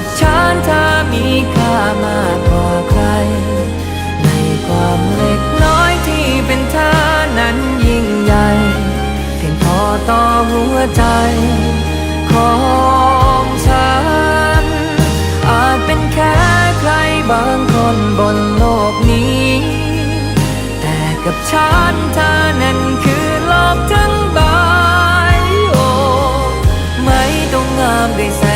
ขอฉันเธอมีค่ามากกว่าใคร ในความเล็กน้อยที่เป็นเธอนั้นยิ่งใหญ่เพียงพอต่อหัวใจ ของฉัน อาจเป็นแค่ใครบางคนบนโลกนี้ แต่กับฉันเธอ